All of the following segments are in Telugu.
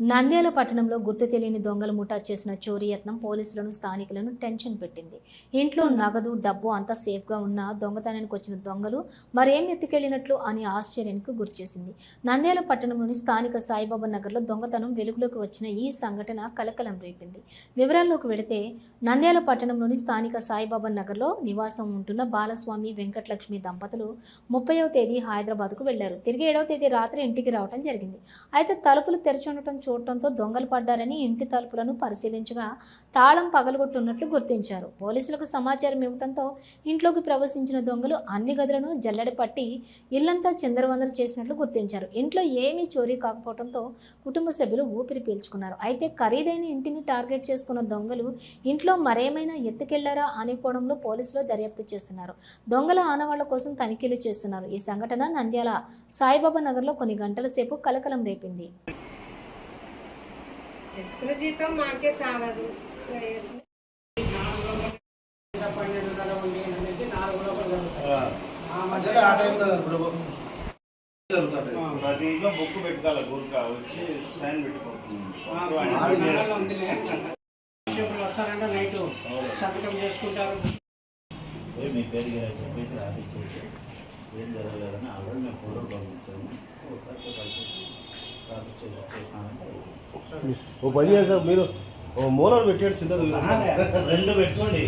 నంద్యాల పట్టణంలో గుర్తు తెలియని దొంగలు ముఠా చేసిన చోరీ యత్నం పోలీసులను స్థానికులను టెన్షన్ పెట్టింది. ఇంట్లో నగదు డబ్బు అంతా సేఫ్గా ఉన్న దొంగతనానికి వచ్చిన దొంగలు మరేం ఎత్తుకెళ్ళినట్లు అని ఆశ్చర్యానికి గురిచేసింది నంద్యాల పట్టణంలోని స్థానిక సాయిబాబా నగర్లో దొంగతనం వెలుగులోకి వచ్చిన ఈ సంఘటన కలకలం రేపింది. వివరాల్లోకి వెళితే నంద్యాల పట్టణంలోని స్థానిక సాయిబాబా నగర్లో నివాసం ఉంటున్న బాలస్వామి వెంకటలక్ష్మి దంపతులు ముప్పైవ తేదీ హైదరాబాద్కు వెళ్ళారు. తిరిగి ఏడవ తేదీ రాత్రి ఇంటికి రావడం జరిగింది. అయితే తలుపులు తెరచుండటం ఉండటం చూడటంతో దొంగలు పడ్డారని ఇంటి తలుపులను పరిశీలించగా తాళం పగలగొట్టున్నట్లు గుర్తించారు. పోలీసులకు సమాచారం ఇవ్వడంతో ఇంట్లోకి ప్రవేశించిన దొంగలు అన్ని గదులను జల్లడి పట్టి ఇల్లంతా చిందరవందర చేసినట్లు గుర్తించారు. ఇంట్లో ఏమీ చోరీ కాకపోవడంతో కుటుంబ సభ్యులు ఊపిరి పీల్చుకున్నారు. అయితే ఖరీదైన ఇంటిని టార్గెట్ చేసుకున్న దొంగలు ఇంట్లో మరేమైనా ఎత్తుకెళ్ళారా అనే కోణంలో పోలీసులు దర్యాప్తు చేస్తున్నారు. దొంగల ఆనవాళ్ళ కోసం తనిఖీలు చేస్తున్నారు. ఈ సంఘటన నంద్యాల సాయిబాబా నగర్లో కొన్ని గంటల సేపు కలకలం రేపింది. తెచ్చుకున్న జీతం మాకే సాలదు. అదే ఆ టైంలో ఇప్పుడు జరుగుతుంటాయి. ప్రతి ఇంట్లో బుక్ పెట్టుకోవాలి గురుక వచ్చి సైన్ పెట్టుకోవచ్చు వస్తారంటే నైట్. సంతకం చేసుకుంటారు. మీ పేరు గారు చెప్పేసి రాసిచ్చేసి ఏం జరగలేదని ఆల్రెడీ మేము ఫోటో పంపించాము ఒకసారి ఓ పని చేస్తారు మీరు ఓ మూలలు పెట్టాడు చిన్నది రెండు పెట్టుకోండి.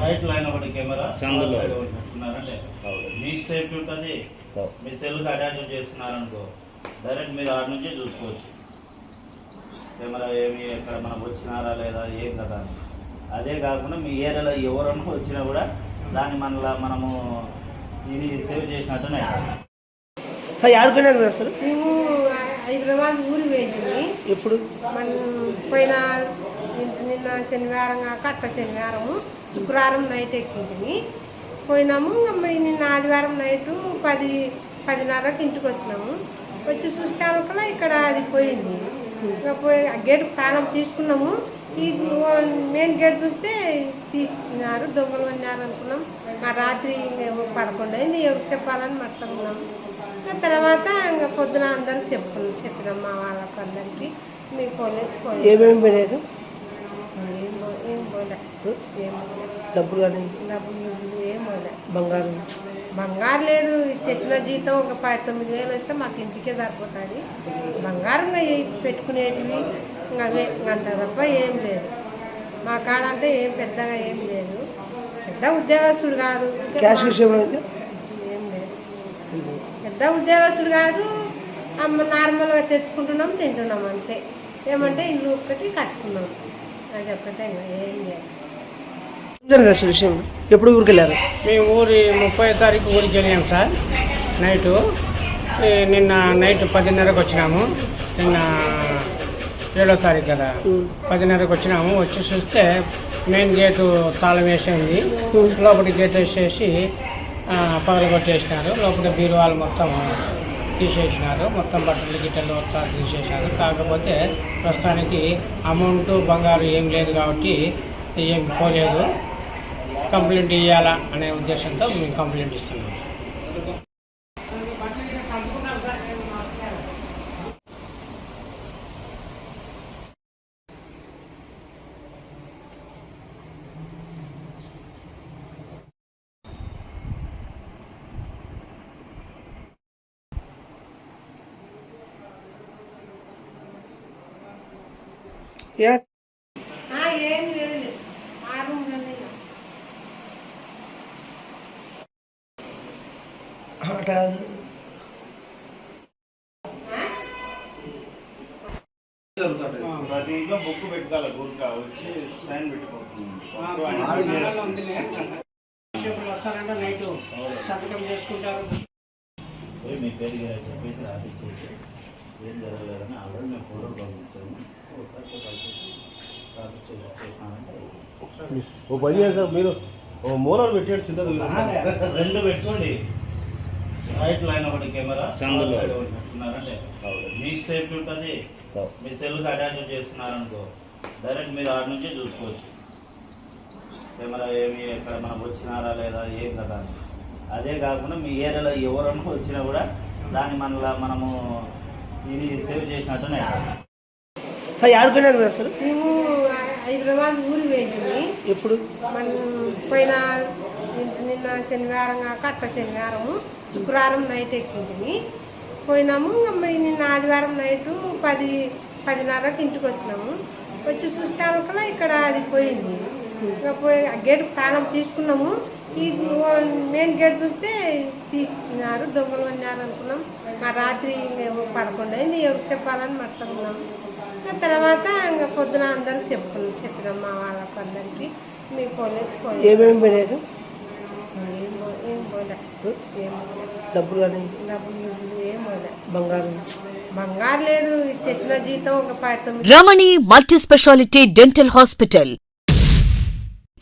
రైట్ లైన్ ఒకటి కెమెరా సందులో. మీకు సేఫ్టీ ఉంటుంది. మీ సెల్కి అటాచ్ చేసుకున్నారనుకో డైరెక్ట్ మీరు ఆడ నుంచే చూసుకోవచ్చు. కెమెరా ఏమి ఎక్కడ మనం వచ్చినారా లేదా ఏం కదా. అదే కాకుండా మీ ఏరియాలో ఎవరన్నా వచ్చినా కూడా దాన్ని మనలా మనము ఇది సేవ్ చేసినట్టునే. ఆడుకున్నారు అసలు? మేము హైదరాబాద్ ఊరి వెళ్ళింది ఎప్పుడు? మనం పోయిన నిన్న శనివారం కాక అట్ట శనివారము శుక్రవారం నైట్ ఎక్కింటిమి. పోయినాము నిన్న ఆదివారం నైట్ పది పదిన్నరకు ఇంటికి వచ్చినాము. వచ్చి చూస్తే అనుకలా ఇక్కడ అది పోయింది. ఇంకా పోయి గేట్ తాళం తీసుకున్నాము. ఈ మెయిన్ గేట్ చూస్తే తీసుకున్నారు దొంగలు ఉన్నారు అనుకున్నాం. ఆ రాత్రి పదకొండు అయింది ఎవరికి చెప్పాలని మర్చుకున్నాం తర్వాత ఇంకా పొద్దున అందరికి చెప్పుకున్నాం చెప్పినాం మా వాళ్ళకి అందరికి మీ పోలేదు పోలేదు ఏమేమి పోయినారు? ఏం పో- ఏం పోలే. ఏం పోలే. డబ్బులు కానీ డబ్బులు ఏం పోలే. బంగారం? బంగారు లేదు. తెచ్చిన జీతం ఒక పది తొమ్మిది వేలు వస్తే మాకు ఇంటికే సరిపోతుంది. బంగారం ఇంకా పెట్టుకునేటివి ఇంకా అవే. ఇంకా అంత తప్ప ఏం లేదు. మా కాడ అంటే ఏం పెద్దగా ఏం లేదు. పెద్ద ఉద్యోగస్తుడు కాదు. క్యాష్ విషయంలో అయితే? పెద్ద ఉద్యోగస్తుడు కాదు అమ్మ నార్మల్గా తెచ్చుకుంటున్నాం తింటున్నాం అంతే. ఏమంటే ఇల్లు ఒక్కటి కట్టుకున్నాం. అది ఒక్కటే ఇంకా ఏం జరిగింది అసలు విషయం? ఎప్పుడు ఊరికి వెళ్ళారు మేము ఊరి ముప్పై తారీఖు ఊరికి వెళ్ళాం సార్ నైటు. నిన్న నైట్ పదిన్నరకు వచ్చినాము. నిన్న ఏడో తారీఖు కదా. పదిన్నరకు వచ్చినాము. వచ్చి చూస్తే మెయిన్ గేటు తాళం వేసింది లోపలి గేట్ వేసేసి పగలు కొట్టేసినారు. లోపల బీరువాలు మొత్తం తీసేసినారు. మొత్తం బట్టలు గిట్టలు మొత్తం తీసేసినారు. కాకపోతే ప్రస్తుతానికి అమౌంట్ బంగారు ఏం లేదు కాబట్టి ఏం పోలేదు. కంప్లైంట్ ఇవ్వాలా అనే ఉద్దేశంతో మేము కంప్లైంట్ ఇస్తున్నాం. జరుగుతుంటాయి. ప్రతి ఇంట్లో బుక్ పెట్టుకోవాలి గురుక వచ్చి సైన్ పెట్టుకోవచ్చు వస్తారంటే నైట్. సంతకం చేసుకుంటారు. మీ పేరు చెప్పేసి రాసిచ్చేసి ఏం జరగలేదని ఆల్రెడీ మేము ఫోటో పంపించాము. ఒకసారి కలిసి ఓ పని చేస్తారు మీరు ఓ మూలలు పెట్టాడు చిన్నది రెండు పెట్టుకోండి. రైట్ లైన్ ఒకటి కెమెరా పెట్టుకున్నారంటే మీకు సేఫ్టీ ఉంటుంది. మీ సెల్కి అటాచ్ చేసుకున్నారనుకో డైరెక్ట్ మీరు ఆడ నుంచే చూసుకోవచ్చు. కెమెరా ఏమి ఎక్కడ మనం వచ్చినారా లేదా ఏం కదా. అదే కాకుండా మీ ఏరియాలో ఎవరన్నా వచ్చినా కూడా దాన్ని మనలా మనము ఇది సేవ్ చేసినట్టునే ఆడుకున్నారు మీరు అసలు? మేము హైదరాబాద్ ఊరి వెళ్ళింది. ఎప్పుడు? మనం పోయిన నిన్న- శనివారం కాక అట్ట శనివారము శుక్రవారం నైట్ ఎక్కింటిమి. పోయినాము నిన్న ఆదివారం నైట్ పది పదిన్నరకు ఇంటికి వచ్చినాము. వచ్చి చూస్తే అనుకలా ఇక్కడ అది పోయింది. గేట్ తాళం తీసుకున్నాము. ఈ మెయిన్ గేట్ చూస్తే తీసుకున్నారు దొంగలు అన్నారు అనుకున్నాం ఆ రాత్రి మేము పదకొండు అయింది ఎవరికి చెప్పాలని మర్చుకున్నాం ఆ తర్వాత ఇంకా పొద్దున అందరికి చెప్పుకున్నాం చెప్పినాం మా వాళ్ళకి అందరికి మీ పోలేదు పోలేదు ఏమేమి పోయినారు? ఏం పోలే. డబ్బులు డబ్బులు ఏం పోలే. బంగారం? బంగారు లేదు తెచ్చిన జీతం ఒక Ramani multi speciality dental hospital.